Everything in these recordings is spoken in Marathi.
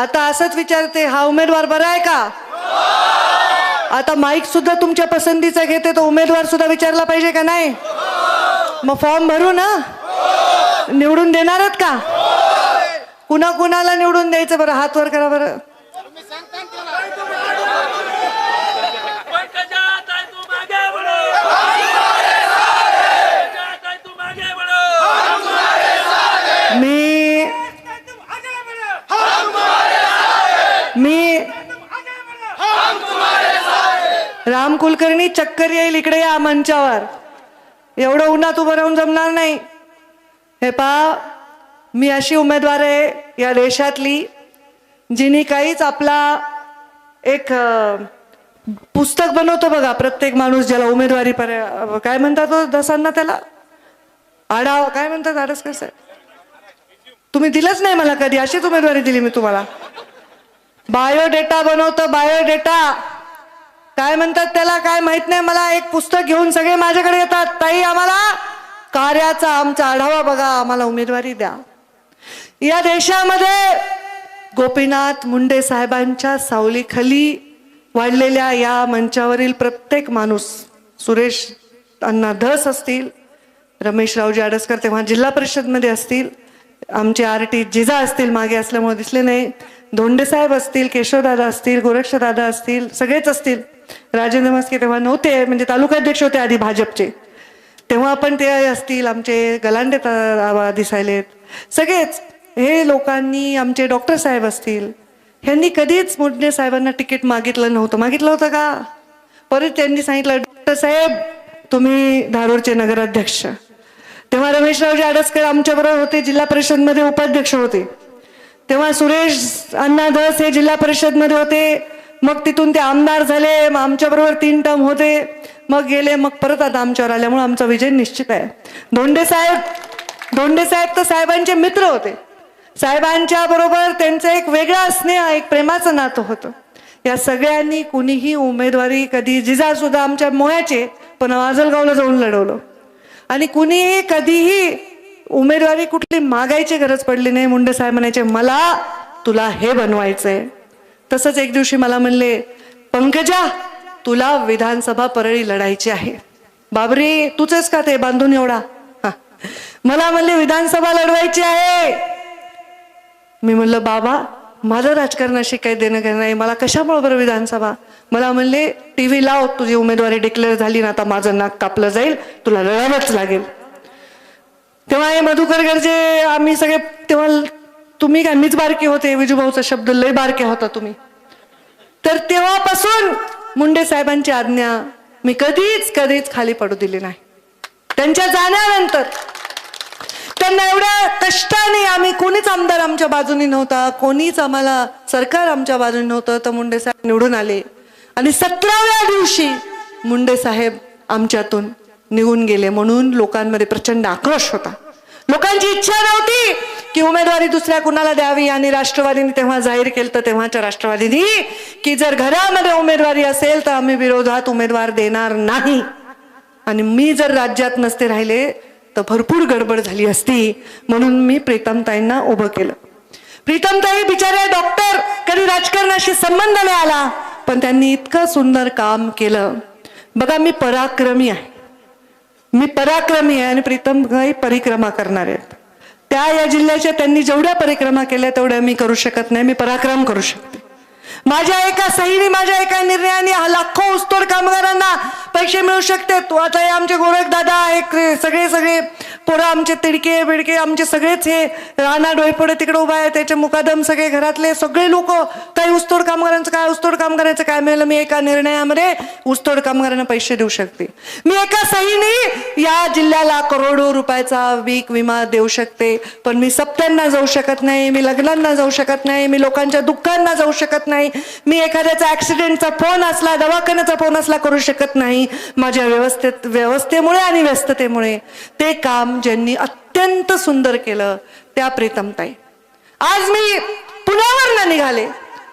आता असंच विचारते हा उमेदवार बरा आहे का? आता माईक सुद्धा तुमच्या पसंतीचा घेते तो उमेदवार सुद्धा विचारला पाहिजे का नाही? मग फॉर्म भरू ना? निवडून देणारच का? कुणा कुणाला निवडून द्यायचं बरं? हात वर करा बरं पंकजा ताई तू मागे बढ़ो पंकजा ताई तू मागे बढ़ो मी मी राम कुलकर्णी चक्कर येईल इकडे या मंचावर. एवढं उन्हात उभं राहून जमणार नाही. हे पा मी अशी उमेदवार आहे या देशातली जिने काहीच आपला एक पुस्तक बनवतो बघा प्रत्येक माणूस ज्याला उमेदवारी पर्या काय म्हणतात तो दसांना त्याला? आढावा काय म्हणतात आडस कसं? तुम्ही दिलंच नाही मला कधी अशीच उमेदवारी दिली मी तुम्हाला. बायोडेटा बनवतो बायोडेटा. काय म्हणतात त्याला काय माहीत नाही. मला एक पुस्तक घेऊन सगळे माझ्याकडे येतात. ताई आम्हाला कार्याचा आमचा आढावा बघा. आम्हाला उमेदवारी द्या. या देशामध्ये गोपीनाथ मुंडे साहेबांच्या सावलीखाली वाढलेल्या या मंचावरील प्रत्येक माणूस सुरेश अण्णा धस असतील रमेश रावजी आडसकर तेव्हा जिल्हा परिषदमध्ये असतील आमचे आर टी जिजा असतील मागे असल्यामुळे दिसले नाही. धोंडे साहेब असतील केशवदादा असतील गोरक्षदादा असतील सगळेच असतील. राजेंद्र म्हस्के तेव्हा नव्हते म्हणजे तालुकाध्यक्ष होते आधी भाजपचे. तेव्हा पण ते असतील आमचे गलांडे दिसायलेत. सगळेच हे लोकांनी आमचे डॉक्टर साहेब असतील ह्यांनी कधीच मुंडे साहेबांना तिकीट मागितलं नव्हतं. मागितलं होतं का? परत त्यांनी सांगितलं डॉक्टर साहेब तुम्ही धारूरचे नगराध्यक्ष. तेव्हा रमेशरावजी आडसकर आमच्या बरोबर होते जिल्हा परिषदमध्ये उपाध्यक्ष होते. तेव्हा सुरेश अण्णा धस हे जिल्हा परिषदमध्ये होते. मग तिथून ते आमदार झाले मग आमच्याबरोबर तीन टर्म होते. मग गेले मग परत आता आमच्यावर आल्यामुळे आमचा विजय निश्चित आहे. धोंडे साहेब धोंडे साहेब तर साहेबांचे मित्र होते. साहेबांच्या बरोबर त्यांचं एक वेगळा स्नेह एक प्रेमाचं नातं होतं. या सगळ्यांनी कुणीही उमेदवारी कधी जिजा सुद्धा आमच्या मोयाचे पण वाजलगावला जाऊन लढवलं. आणि कुणीही कधीही उमेदवारी कुठली मागायची गरज पडली नाही मुंडे साहेब म्हणायचे मला तुला हे बनवायचंय. तसंच एक दिवशी मला म्हणले पंकजा तुला विधानसभा परळी लढायची आहे. बाबरे तूच का ते बांधून एवढा? हा. मला म्हणले विधानसभा लढवायची आहे. मी म्हणलं बाबा माझं राजकारणाशी काही देणं घेणं नाही मला कशाबरोबर विधानसभा? मला म्हणले टी व्ही लाव तुझी उमेदवारी डिक्लेअर झाली ना आता माझं नाक कापलं जाईल तुला लढावंच लागेल. तेव्हा हे मधुकर गरजे आम्ही सगळे तेव्हा तुम्ही काय मीच बारके होते? विजूभाऊचा शब्द लय बारके होता तुम्ही. तर तेव्हापासून मुंडे साहेबांची आज्ञा मी कधीच कधीच खाली पडू दिली नाही. त्यांच्या जाण्यानंतर त्यांना एवढ्या कष्टाने आम्ही कोणीच आमदार आमच्या बाजूने नव्हता कोणीच आम्हाला सरकार आमच्या बाजूने नव्हतं तर मुंडे साहेब निवडून आले. आणि सतराव्या दिवशी मुंडे साहेब आमच्यातून निघून गेले म्हणून लोकांमध्ये प्रचंड आक्रोश होता. लोकांची इच्छा नव्हती की उमेदवारी दुसऱ्या कुणाला द्यावी. आणि राष्ट्रवादीने तेव्हा जाहीर केलं तर तेव्हाच्या राष्ट्रवादीनी की जर घरामध्ये उमेदवारी असेल तर आम्ही विरोधात उमेदवार देणार नाही. आणि मी जर राज्यात नसते राहिले तर भरपूर गडबड झाली असती. म्हणून मी प्रीतमताईंना उभं केलं. प्रीतमताई बिचारे डॉक्टर कधी राजकारणाशी संबंध नाही आला. पण त्यांनी इतकं सुंदर काम केलं. बघा मी पराक्रमी आहे. मी पराक्रमी आहे आणि प्रीतमताई परिक्रमा करणार आहेत. त्या या जिल्ह्याच्या त्यांनी जेवढ्या परिक्रमा केल्या तेवढ्या मी करू शकत नाही मी पराक्रम करू शकते. माझ्या एका सहीने माझ्या एका निर्णयाने हा लाखो ऊसतोड कामगारांना पैसे मिळू शकते. तो आता हे आमचे गोरख दादा एक सगळे सगळे पोरं आमचे तिडके बिडके आमचे सगळेच हे राणा डोईफोडे तिकडे उभा आहे त्याचे मुकादम सगळे घरातले सगळे लोक काही ऊसतोड कामगारांचं काय ऊसतोड कामगारांचं काय मिळालं मी एका निर्णयामध्ये ऊसतोड कामगारांना पैसे देऊ शकते. मी एका सहीने या जिल्ह्याला करोडो रुपयाचा वीक विमा देऊ शकते. पण मी सप्त्यांना जाऊ शकत नाही मी लग्नांना जाऊ शकत नाही मी लोकांच्या दुःखांना जाऊ शकत नाही मी एखाद्याचा ऍक्सिडेंटचा फोन असला दवाखान्याचा फोन असला करू शकत नाही. माझ्या व्यवस्थेत व्यवस्थेमुळे आणि व्यस्ततेमुळे ते काम ज्यांनी अत्यंत सुंदर केलं त्या प्रीतमताई आज मी पुण्यावरनं निघाले.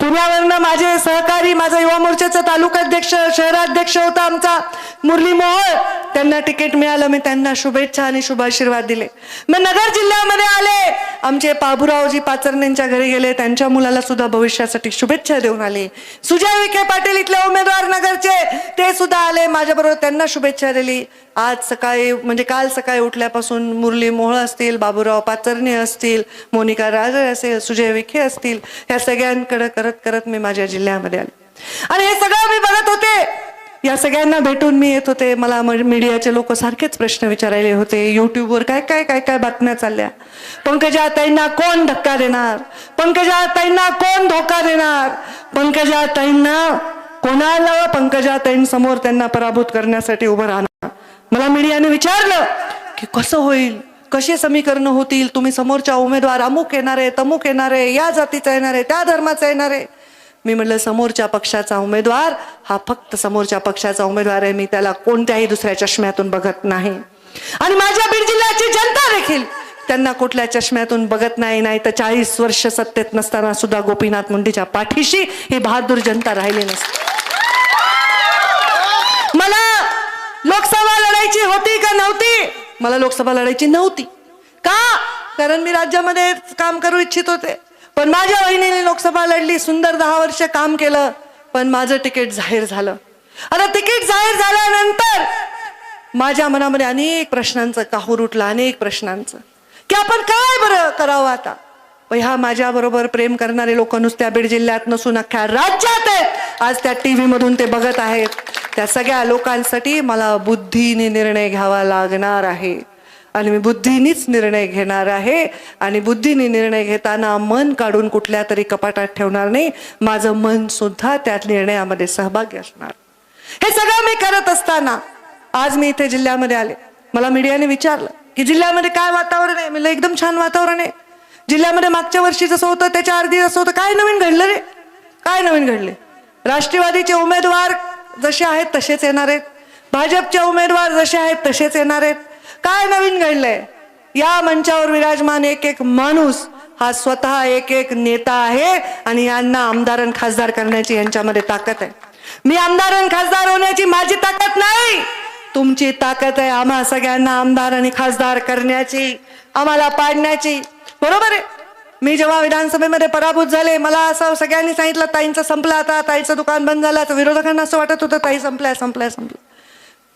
पुण्यावरनं माझे सहकारी माझा युवा मोर्चाचा तालुकाध्यक्ष शहराध्यक्ष होता आमचा मुरली मोहोळ. त्यांना तिकीट मिळालं मी त्यांना शुभेच्छा आणि शुभ आशीर्वाद दिले. मग नगर जिल्ह्यामध्ये आले. आमचे बाबूरावजी पाचरणेंच्या घरी गेले. त्यांच्या मुलाला सुद्धा भविष्यासाठी शुभेच्छा देऊन आले. सुजय विखे पाटील इथले उमेदवार नगरचे ते सुद्धा आले. माझ्याबरोबर त्यांना शुभेच्छा दिली. आज सकाळी म्हणजे काल सकाळी उठल्यापासून मुरली मोहळ असतील बाबूराव पाचरणे असतील मोनिका राजे असेल सुजय विखे असतील ह्या सगळ्यांकडे करत करत मी माझ्या जिल्ह्यामध्ये आले. आणि हे सगळं मी बघत होते. या सगळ्यांना भेटून मी येत होते. मला म- मीडियाचे लोक सारखेच प्रश्न विचारायले होते. युट्यूबवर काय काय काय काय बातम्या चालल्या? पंकजा ताईंना कोण धक्का देणार? पंकजा ताईंना कोण धोका देणार? पंकजा ताईंना कोणाला पंकजा ताईंसमोर त्यांना पराभूत करण्यासाठी उभं राहणार? मला मीडियाने विचारलं की कसं होईल? कशी समीकरणं होतील? तुम्ही समोरच्या उमेदवार अमुक येणार आहे तमुक येणार आहे या जातीचा येणार आहे त्या धर्माचा येणार. आहे मी म्हटलं समोरच्या पक्षाचा उमेदवार हा फक्त समोरच्या पक्षाचा उमेदवार आहे मी त्याला कोणत्याही दुसऱ्या चष्म्यातून बघत नाही. आणि माझ्या बीड जिल्ह्याची जनता देखील त्यांना कुठल्या चष्म्यातून बघत नाही नाही तर चाळीस वर्ष सत्तेत नसताना सुद्धा गोपीनाथ मुंडेच्या पाठीशी ही बहादूर जनता राहिली नसते. मला लोकसभा लढायची होती का नव्हती? मला लोकसभा लढायची नव्हती. का? कारण मी राज्यामध्ये काम करू इच्छित होते. पण माझ्या वहिनीने लोकसभा लढली सुंदर दहा वर्ष काम केलं पण माझं तिकीट जाहीर झालं. आता तिकीट जाहीर झाल्यानंतर माझ्या मनामध्ये अनेक प्रश्नांचं काहूर उठलं अनेक प्रश्नांचं. की आपण काय बरं करावं आता? ह्या माझ्याबरोबर प्रेम करणारे लोक नुसत्या बीड जिल्ह्यात नसून अख्ख्या राज्यात आहेत. आज त्या टी व्हीमधून ते बघत आहेत. त्या सगळ्या लोकांसाठी मला बुद्धीने निर्णय घ्यावा लागणार आहे. आणि मी बुद्धीनीच निर्णय घेणार आहे. आणि बुद्धीने निर्णय घेताना मन काढून कुठल्या तरी कपाटात ठेवणार नाही. माझं मन सुद्धा त्यात निर्णयामध्ये सहभागी असणार. हे सगळं मी करत असताना आज मी इथे जिल्ह्यामध्ये आले. मला मीडियाने विचारलं की जिल्ह्यामध्ये काय वातावरण आहे? म्हणलं एकदम छान वातावरण आहे. जिल्ह्यामध्ये मागच्या वर्षी जसं होतं त्याच्या अर्धी जसं होतं काय नवीन घडलं रे? काय नवीन घडले? राष्ट्रवादीचे उमेदवार जसे आहेत तसेच येणार आहेत. भाजपचे उमेदवार जसे आहेत तसेच येणार आहेत. काय नवीन घडलंय? या मंचावर विराजमान एक एक माणूस हा स्वतः एक एक नेता आहे आणि यांना आमदार आणि खासदार करण्याची यांच्यामध्ये ताकद आहे. मी आमदार आणि खासदार होण्याची माझी ताकद नाही. तुमची ताकद आहे आम्हा सगळ्यांना आमदार आणि खासदार करण्याची आम्हाला पाडण्याची. बरोबर आहे? मी जेव्हा विधानसभेमध्ये पराभूत झाले मला असं सगळ्यांनी सांगितलं ताईंचं संपलं आता ताईचं दुकान बंद झालं तर विरोधकांना असं वाटत होतं ताई संपल्या संपल्या संपल्या.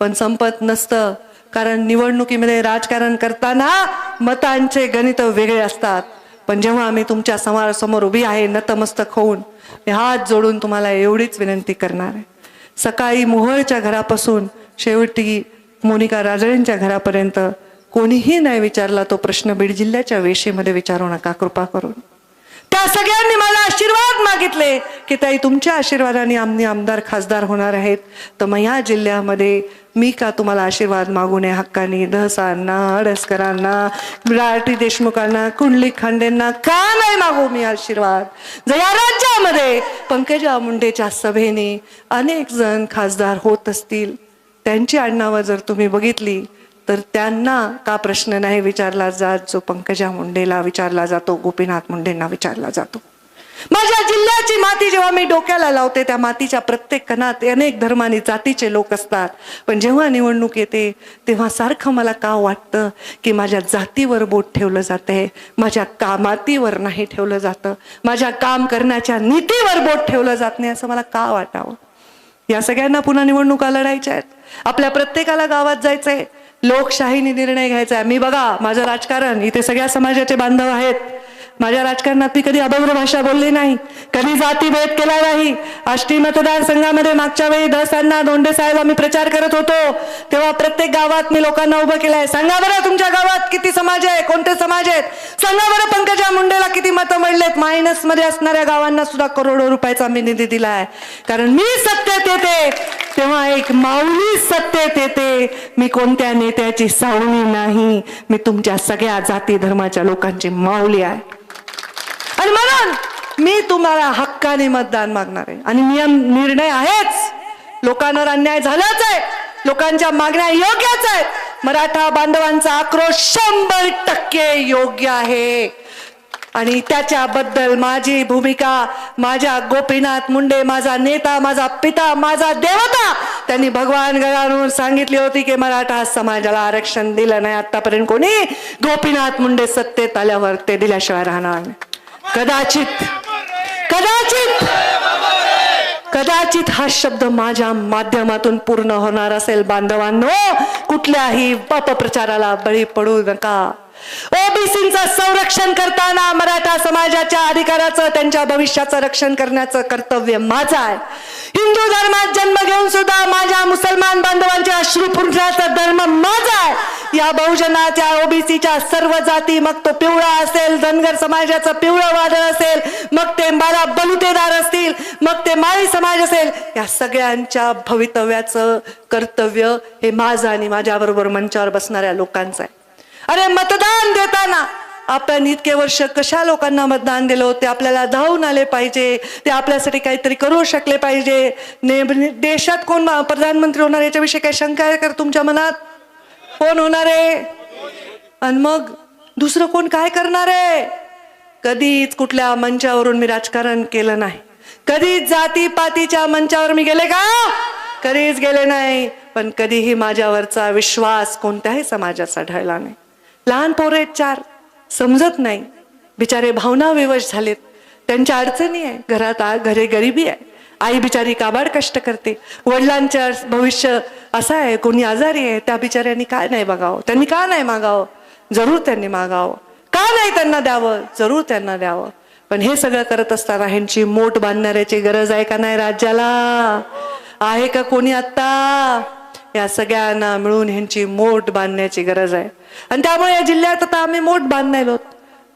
पण संपत नसतं. कारण निवडणुकीमध्ये राजकारण करताना मतांचे गणित वेगळे असतात. पण जेव्हा आम्ही तुमच्यासमोर उभी आहे नतमस्तक होऊन मी हात जोडून तुम्हाला एवढीच विनंती करणार आहे. सकाळी मोहळच्या घरापासून शेवटी मोनिका राजळेंच्या घरापर्यंत कोणीही नाही विचारला तो प्रश्न बीड जिल्ह्याच्या वेशीमध्ये विचारू नका कृपा करून. त्या सगळ्यांनी मला आशीर्वाद मागितले की ताई तुमच्या आशीर्वादाने आम्ही आमदार खासदार होणार आहेत. तर मग या जिल्ह्यामध्ये मी का तुम्हाला आशीर्वाद मागू नये? हक्कानी दहसांना अडसकरांना राठी देशमुखांना कुंडली खांडेंना का नाही मागू मी आशीर्वाद? जर या राज्यामध्ये पंकजा मुंडेच्या सभेने अनेक जण खासदार होत असतील त्यांची आडनावं जर तुम्ही बघितली तर त्यांना का प्रश्न नाही विचारला जात? जो पंकजा मुंडेला विचारला जातो गोपीनाथ मुंडेंना विचारला जातो. माझ्या जिल्ह्याची माती जेव्हा मी डोक्याला लावते त्या मातीच्या प्रत्येक कणात अनेक धर्मानी जातीचे लोक असतात. पण जेव्हा निवडणूक येते तेव्हा सारखं मला का वाटतं की माझ्या जातीवर बोट ठेवलं जातंय? माझ्या कामातीवर नाही ठेवलं जातं? माझ्या काम करण्याच्या नीतीवर बोट ठेवलं जात नाही? असं मला का वाटावं? या सगळ्यांना पुन्हा निवडणुका लढायच्या आहेत आपल्या प्रत्येकाला गावात जायचंय. लोकशाहीने निर्णय घ्यायचा आहे. मी बघा माझं राजकारण इथे सगळ्या समाजाचे बांधव आहेत. माझ्या राजकारणात मी कधी अभद्र भाषा बोलली नाही कधी जातीभेद केला नाही. आष्टी मतदारसंघामध्ये मागच्या वेळी दसांना दोंडे साहेब आम्ही प्रचार करत होतो. तेव्हा प्रत्येक गावात मी लोकांना उभं केलंय. सांगा बरं तुमच्या गावात किती समाज आहे कोणते समाज आहेत? सांगा बरं पंकजा मुंडेला किती मतं मिळलेत? मायनसमध्ये असणाऱ्या गावांना सुद्धा करोडो रुपयाचा मी निधी दिलाय. कारण मी सत्तेत येते. तेव्हा एक माऊली सत्तेत येते. मी कोणत्या नेत्याची सावणी नाही. मी तुमच्या सगळ्या जाती धर्माच्या लोकांची माऊली आहे. आणि म्हणून मी तुम्हाला हक्काने मतदान मागणार आहे. आणि नियम निर्णय आहेच. लोकांवर अन्याय झालाच आहे. लोकांच्या मागण्या योग्यच आहेत. मराठा बांधवांचा आक्रोश शंभर टक्के योग्य आहे. आणि त्याच्याबद्दल माझी भूमिका माझ्या गोपीनाथ मुंडे माझा नेता माझा पिता माझा देवता त्यांनी भगवान गणावरून सांगितली होती की मराठा समाजाला आरक्षण दिलं नाही. आतापर्यंत कोणी गोपीनाथ मुंडे सत्तेत आल्यावर ते दिल्याशिवाय राहणार नाही. कदाचित कदाचित कदाचित हा शब्द माझ्या माध्यमातून पूर्ण होणार असेल बांधवांनो. कुठल्याही अपप्रचाराला बळी पडू नका. ओबीसीचं संरक्षण करताना मराठा समाजाच्या अधिकाराचं त्यांच्या भविष्याचं रक्षण करण्याचं कर्तव्य माझं आहे. हिंदू धर्मात जन्म घेऊन सुद्धा माझ्या मुसलमान बांधवांच्या अश्रू पुरण्याचा धर्म माझा आहे. या बहुजनाच्या ओबीसीच्या सर्व जाती मग तो पिवळा असेल धनगर समाजाचं पिवळं वादळ असेल मग ते मला बलुतेदार असतील मग ते माळी समाज असेल या सगळ्यांच्या भवितव्याचं कर्तव्य हे माझं आणि माझ्याबरोबर मंचावर बसणाऱ्या लोकांचं आहे. अरे मतदान देताना. आपण इतके वर्ष कशा लोकांना मतदान दिलं होते? आपल्याला धावून आले पाहिजे. ते आपल्यासाठी काहीतरी करू शकले पाहिजे. ने देशात कोण प्रधानमंत्री होणार याच्याविषयी काही शंका आहे का तुमच्या मनात? कोण होणार आहे? आणि मग दुसरं कोण काय करणार आहे? कधीच कुठल्या मंचावरून मी राजकारण केलं नाही. कधीच जातीपातीच्या मंचावर मी गेले का? कधीच गेले नाही. पण कधीही माझ्यावरचा विश्वास कोणत्याही समाजाचा ढळला नाही. लहान पोरं आहेत चार. समजत नाही. बिचारे भावना विवश झालेत. त्यांच्या अडचणी आहे. घरात घरे गरिबी आहे. आई बिचारी काबाड कष्ट करते. वडिलांच्या भविष्य असं आहे. कोणी आजारी आहे. त्या बिचाऱ्यांनी काय नाही बघावं. त्यांनी का नाही मागावं? जरूर त्यांनी मागावं. का नाही त्यांना द्यावं? जरूर त्यांना द्यावं. पण हे सगळं करत असताना ह्यांची मोठ बांधणाऱ्याची गरज आहे का नाही राज्याला? आहे का कोणी आत्ता? या सगळ्यांना मिळून ह्यांची मोठ बांधण्याची गरज आहे. आणि त्यामुळे या जिल्ह्यात आता आम्ही मोठ बांधलेलो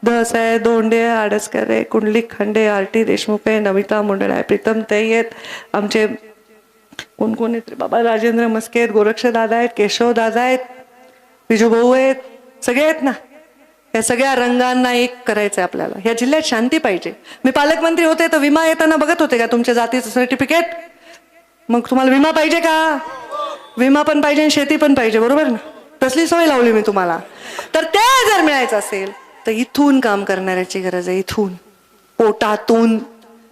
दस आहे दोंडे आडसकर आहे कुंडलिक खंडे आर टी देशमुख आहे नमिता मुंडळ आहे प्रीतम ते आहेत आमचे कोण कोण आहेत? बाबा राजेंद्र मस्के आहेत गोरक्ष दादा आहेत केशव दादा आहेत विजू भाऊ आहेत सगळे आहेत ना? या सगळ्या रंगांना एक करायचं आहे आपल्याला. या जिल्ह्यात शांती पाहिजे. मी पालकमंत्री होते तर विमा येताना बघत होते का तुमच्या जातीचं सर्टिफिकेट मग तुम्हाला विमा पाहिजे का? विमा पण पाहिजे आणि शेती पण पाहिजे बरोबर ना? तसली सोय लावली मी तुम्हाला. तर ते जर मिळायचं असेल तर इथून काम करणाऱ्याची गरज आहे इथून. पोटातून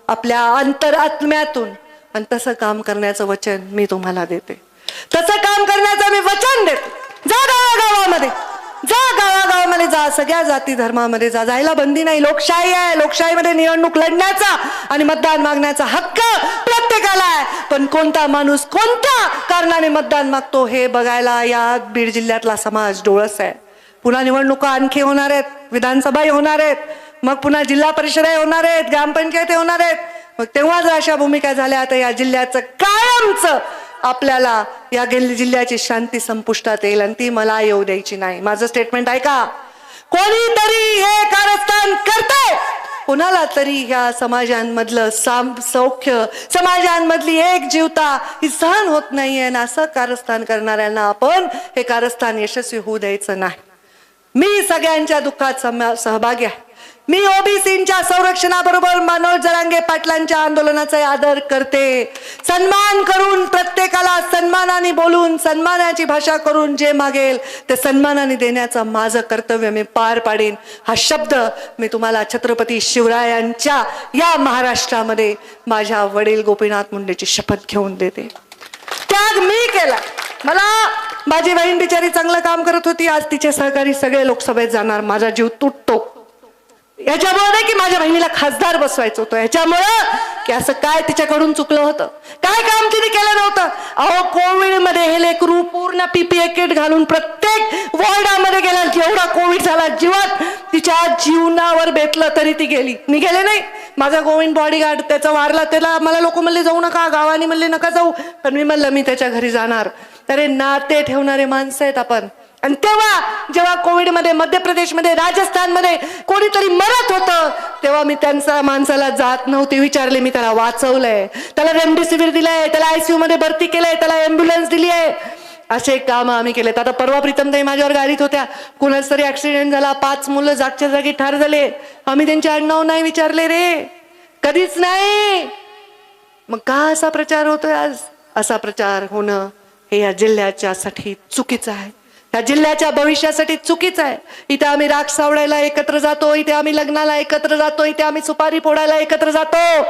आपल्या अंतर आत्म्यातून आणि तसं काम करण्याचं वचन मी तुम्हाला देते. तसं काम करण्याचं मी वचन देते. जा गावागावामध्ये जा गावागावामध्ये जा सगळ्या जाती धर्मामध्ये जा. जायला बंदी नाही. लोकशाही आहे. लोकशाहीमध्ये निवडणूक लढण्याचा आणि मतदान मागण्याचा हक्क प्रत्येकाला आहे. पण कोणता माणूस कोणत्या कारणाने मतदान मागतो हे बघायला या बीड जिल्ह्यातला समाज डोळस आहे. पुन्हा निवडणुका आणखी होणार आहेत. विधानसभाही होणार आहेत. मग पुन्हा जिल्हा परिषदही होणार आहेत. ग्रामपंचायती होणार आहेत. मग तेव्हा जर अशा भूमिका झाल्या तर या जिल्ह्याचं कायमचं आपल्याला या जिल्ह्याची शांती संपुष्टात येईल आणि ती मला येऊ द्यायची नाही. माझं स्टेटमेंट आहे का कोणीतरी हे कारस्थान करते कोणाला तरी ह्या समाजांमधलं साम सौख्य समाजांमधली एक जीवता ही सहन होत नाहीये आणि असं कारस्थान करणाऱ्यांना आपण हे कारस्थान यशस्वी होऊ द्यायचं नाही. मी सगळ्यांच्या दुःखात सम- सहभागी आहे. मी ओबीसींच्या संरक्षणाबरोबर मनोज जरांगे पाटलांच्या आंदोलनाचा आदर करते. सन्मान करून प्रत्येकाला सन्मानाने बोलून सन्मानाची भाषा करून जे मागेल ते सन्मानाने देण्याचं माझं कर्तव्य मी पार पाडेन. हा शब्द मी तुम्हाला छत्रपती शिवरायांच्या या महाराष्ट्रामध्ये माझ्या वडील गोपीनाथ मुंडेची शपथ घेऊन देते. त्याग मी केला. मला माझी बहीण बिचारी चांगलं काम करत होती. आज तिचे सहकारी सगळे लोकसभेत जाणार. माझा जीव तुटतो. याच्यामुळे नाही की माझ्या बहिणीला खासदार बसवायचं होतं. याच्यामुळं की असं काय तिच्याकडून चुकलं होतं? काय काम तिने केलं नव्हतं? अहो कोविडमध्ये हे लेकरू पूर्ण पीपीए किट घालून प्रत्येक वॉर्डामध्ये गेला. जेवढा कोविड झाला जीवात तिच्या जीवनावर बेतलं तरी ती गेली. मी गेले नाही. माझा गोविंद बॉडीगार्ड त्याचा वारला. त्याला मला लोक म्हणले जाऊ नका गावाने म्हणले नका जाऊ. पण मी म्हणलं मी त्याच्या घरी जाणार. अरे नाते ठेवणारे माणसं आहेत आपण. आणि तेव्हा जेव्हा कोविडमध्ये मध्य प्रदेशमध्ये राजस्थानमध्ये कोणीतरी मरत होतं तेव्हा मी त्यांचा माणसाला जात नव्हती विचारले. मी त्याला वाचवलंय. त्याला रेमडेसिवीर दिलंय. त्याला आयसीयू मध्ये भरती केलंय. त्याला ॲम्ब्युलन्स दिली आहे. असे काम आम्ही केलेत आता परवा प्रीतमताई माझ्यावर गाडीत होत्या. कुणाच तरी ऍक्सिडेंट झाला. पाच मुलं जागच्या जागी ठार झाले. आम्ही त्यांचे आडनाव नाही विचारले रे. कधीच नाही. मग का असा प्रचार होतोय आज? असा प्रचार होणं हे या जिल्ह्याच्यासाठी चुकीचं आहे. या जिल्ह्याच्या भविष्यासाठी चुकीचं आहे. इथे आम्ही राख सावडायला एकत्र जातो इथे आम्ही लग्नाला एकत्र जातो इथे आम्ही सुपारी फोडायला एकत्र जातो.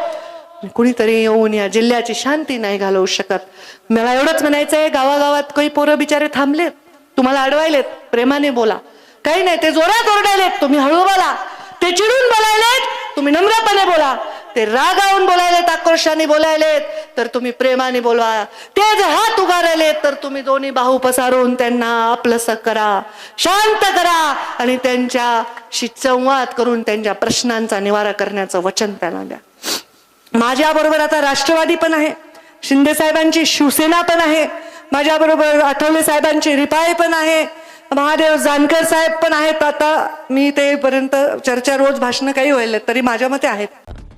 कुणीतरी येऊन या जिल्ह्याची शांती नाही घालवू शकत. मला एवढंच म्हणायचंय गावागावात काही पोरं बिचारे थांबलेत. तुम्हाला अडवायलेत प्रेमाने बोला. काही नाही ते जोरात ओरडायलेत तुम्ही हळू बोला. ते चिडून बोलायलेत तुम्ही नम्रपणे बोला. ते रागावून बोलायलेत आक्रोशाने बोलायलेत तर तुम्ही प्रेमाने बोलवा. ते जर हात उगारायलेत तर तुम्ही दोन्ही बाहू पसारून त्यांना आपलंस करा शांत करा आणि त्यांच्याशी संवाद करून त्यांच्या प्रश्नांचा निवारा करण्याचं वचन त्यांना द्या. माझ्याबरोबर आता राष्ट्रवादी पण आहे शिंदे साहेबांची शिवसेना पण आहे माझ्या बरोबर आठवले साहेबांची रिपाई पण आहे महादेव जानकर साहेब पण आहेत. आता मी तेपर्यंत चर्चा रोज भाषणं काही व्हायला तरी माझ्या मते आहेत.